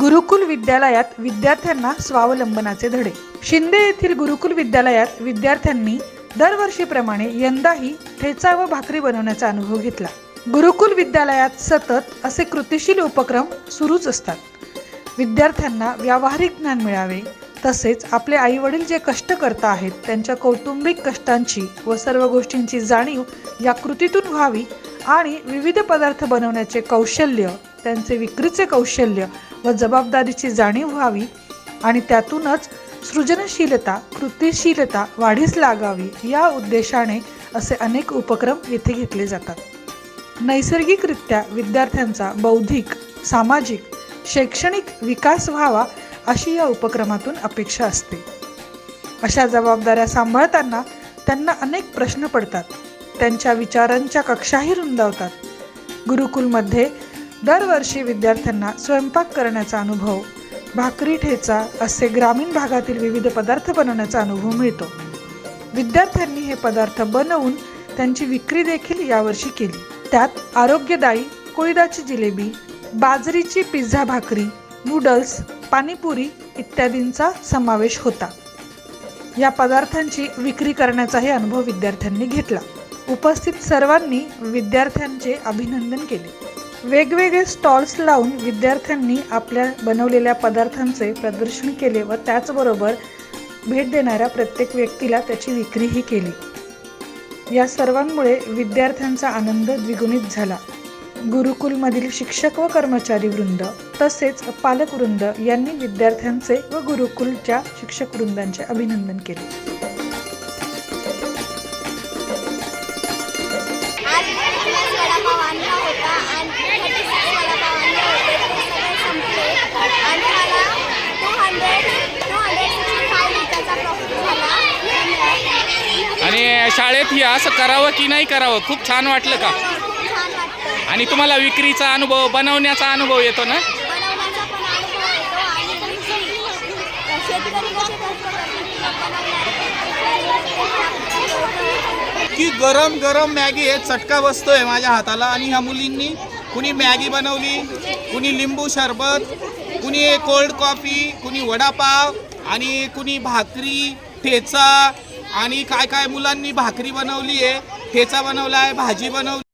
गुरुकुल विद्यालयात विद्यार्थ्यांना स्वावलंबनाचे धडे. शिंदे येथील गुरुकुल विद्यालयात विद्यार्थ्यांनी दरवर्षीप्रमाणे यंदाही ठेचा व भाकरी बनवण्याचा अनुभव घेतला. गुरुकुल विद्यालयात सतत असे कृतिशील उपक्रम सुरूच असतात. विद्यार्थ्यांना व्यावहारिक ज्ञान मिळावे तसेच आपले आई वडील जे कष्ट करत आहेत त्यांच्या कौटुंबिक कष्टांची व सर्व गोष्टींची जाणीव या कृतीतून व्हावी आणि विविध पदार्थ बनवण्याचे कौशल्य त्यांचे विक्रीचे कौशल्य व जबाबदारीची जाणीव व्हावी आणि त्यातूनच सृजनशीलता कृतिशीलता वाढीस लागावी या उद्देशाने असे अनेक उपक्रम येथे घेतले जातात. नैसर्गिकरित्या विद्यार्थ्यांचा बौद्धिक सामाजिक शैक्षणिक विकास व्हावा अशी या उपक्रमातून अपेक्षा असते. अशा जबाबदाऱ्या सांभाळताना त्यांना अनेक प्रश्न पडतात. त्यांच्या विचारांच्या कक्षाही रुंदावतात. गुरुकुलमध्ये दरवर्षी विद्यार्थ्यांना स्वयंपाक करण्याचा अनुभव भाकरी ठेचा असे ग्रामीण भागातील विविध पदार्थ बनवण्याचा अनुभव मिळतो. विद्यार्थ्यांनी हे पदार्थ बनवून त्यांची विक्री देखील यावर्षी केली. त्यात आरोग्यदायी कोयदाची जिलेबी बाजरीची पिझ्झा भाकरी नूडल्स पाणीपुरी इत्यादींचा समावेश होता. या पदार्थांची विक्री करण्याचाही अनुभव विद्यार्थ्यांनी घेतला. उपस्थित सर्वांनी विद्यार्थ्यांचे अभिनंदन केले. वेगवेगळे स्टॉल्स लावून विद्यार्थ्यांनी आपल्या बनवलेल्या पदार्थांचे प्रदर्शन केले व त्याचबरोबर भेट देणाऱ्या प्रत्येक व्यक्तीला त्याची विक्रीही केली. या सर्वांमुळे विद्यार्थ्यांचा आनंद द्विगुणित झाला. गुरुकुलमधील शिक्षक व कर्मचारी वृंद तसेच पालकवृंद यांनी विद्यार्थ्यांचे व गुरुकुलच्या शिक्षक वृंदांचे अभिनंदन केले. आणि शाळेत ही असं करावं की नाही करावं? खूप छान वाटलं का? छान वाटतं आणि तुम्हाला विक्रीचा अनुभव बनवण्याचा अनुभव येतो ना? की गरम गरम मॅगी आहे चटका बसतोय माझ्या हाताला आणि ह्या मुलींनी कुणी मॅगी बनवली कुणी लिंबू सरबत कुणी कोल्ड कॉफी कुणी वडापाव आणि कुणी भाकरी ठेचा आणि काय काय मुलांनी भाकरी बनवली आहे ठेचा बनवला आहे भाजी बनवली